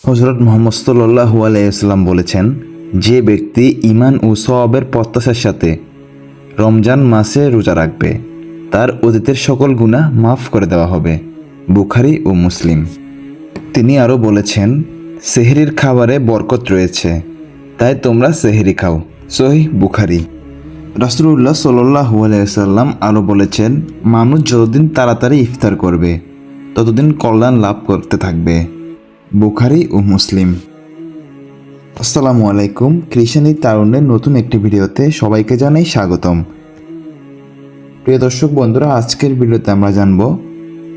হজরত মোহাম্মদ সাল্লাহু আলাইসাল্লাম বলেছেন, যে ব্যক্তি ইমান ও সওয়াবের প্রত্যাশার সাথে রমজান মাসে রোজা রাখবে, তার অতীতের সকল গুণা মাফ করে দেওয়া হবে। বুখারি ও মুসলিম। তিনি আরও বলেছেন, সেহরির খাবারে বরকত রয়েছে, তাই তোমরা সেহরি খাও। সহি বুখারি। রাসুল্লাহ সাল্লাহু আলাইসাল্লাম আরও বলেছেন, মানুষ যতদিন তাড়াতাড়ি ইফতার করবে, ততদিন কল্যাণ লাভ করতে থাকবে। বুখারি ও মুসলিম। আসসালামু আলাইকুম, কৃষানি তারুণ্যের নতুন একটি ভিডিওতে সবাইকে জানাই স্বাগতম। প্রিয় দর্শক বন্ধুরা, আজকের ভিডিওতে আমরা জানব,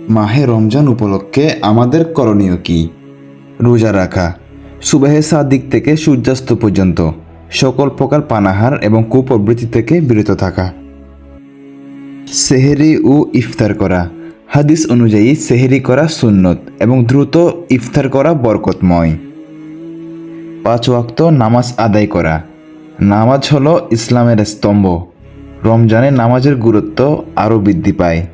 মাহে রমজান উপলক্ষে আমাদের করণীয় কি? রোজা রাখা, সুবাহে সাদিক থেকে সূর্যাস্ত পর্যন্ত, সকল প্রকার পানাহার এবং কুপ্রবৃত্তি থেকে বিরত থাকা। সেহেরি ও ইফতার করা হাদিস অনুযায়ী সেহেরি করা সুন্নত এবং দ্রুত ইফতার করা বরকতময়। পাঁচ ওয়াক্ত নামাজ আদায় করা। নামাজ হলো ইসলামের স্তম্ভ। রমজানে নামাজের গুরুত্ব আরও বৃদ্ধি পায়।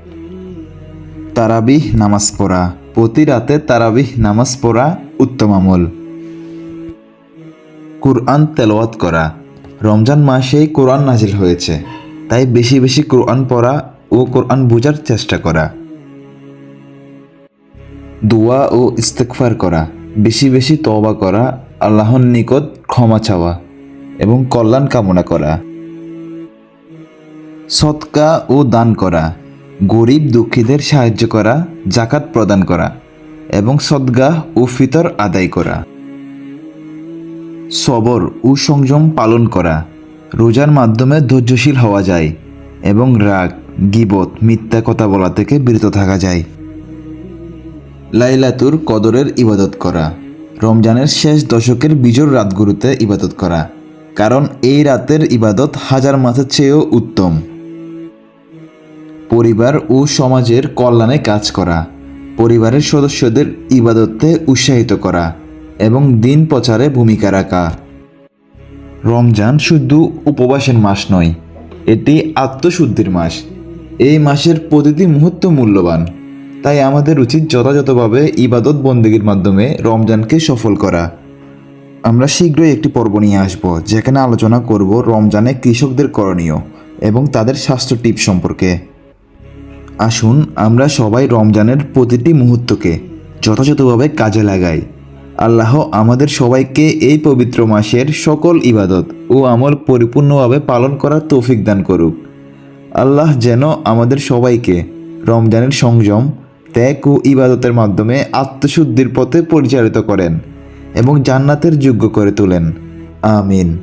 তারাবিহ নামাজ পড়া। প্রতি রাতে তারাবিহ নামাজ পড়া উত্তম আমল। কোরআন তেলাওয়াত করা। রমজান মাসেই কোরআন নাজিল হয়েছে, তাই বেশি বেশি কোরআন পড়া ও কোরআন বোঝার চেষ্টা করা। দোয়া ও ইস্তেকফার করা, বেশি বেশি তওবা করা, আল্লাহর নিকট ক্ষমা চাওয়া এবং কল্যাণ কামনা করা। সৎকা ও দান করা, গরিব দুঃখীদের সাহায্য করা জাকাত প্রদান করা এবং সদ্গাহ ও ফিতর আদায় করা। সবর ও সংযম পালন করা, রোজার মাধ্যমে ধৈর্যশীল হওয়া যায় এবং রাগ, গিবত, মিথ্যা কথা বলা থেকে বিরত থাকা যায়। লাইলাতুর কদরের ইবাদত করা। রমজানের শেষ দশকের বিজোর রাতগুলোতে ইবাদত করা। কারণ এই রাতের ইবাদত হাজার মাসের চেয়েও উত্তম। পরিবার ও সমাজের কল্যাণে কাজ করা। পরিবারের সদস্যদের ইবাদতে উৎসাহিত করা এবং দিন প্রচারে ভূমিকা রাখা। রমজান শুধু উপবাসের মাস নয়, এটি আত্মশুদ্ধির মাস। এই মাসের প্রতিটি মুহূর্ত মূল্যবান। তাই আমাদের উচিত যথাযথভাবে ইবাদত বন্দীগীর মাধ্যমে রমজানকে সফল করা। আমরা শীঘ্রই একটি পর্ব নিয়ে আসব, যেখানে আলোচনা করব রমজানে কৃষকদের করণীয় এবং তাদের স্বাস্থ্য টিপ সম্পর্কে। আসুন, আমরা সবাই রমজানের প্রতিটি মুহূর্তকে যথাযথভাবে কাজে লাগাই। আল্লাহ আমাদের সবাইকে এই পবিত্র মাসের সকল ইবাদত ও আমল পরিপূর্ণভাবে পালন করার তৌফিক দান করুক। আল্লাহ যেন আমাদের সবাইকে রমজানের সংযম ত্যাগ ও ইবাদতের মাধ্যমে আত্মশুদ্ধির পথে পরিচালিত করেন এবং জান্নাতের যোগ্য করে তোলেন। আমিন।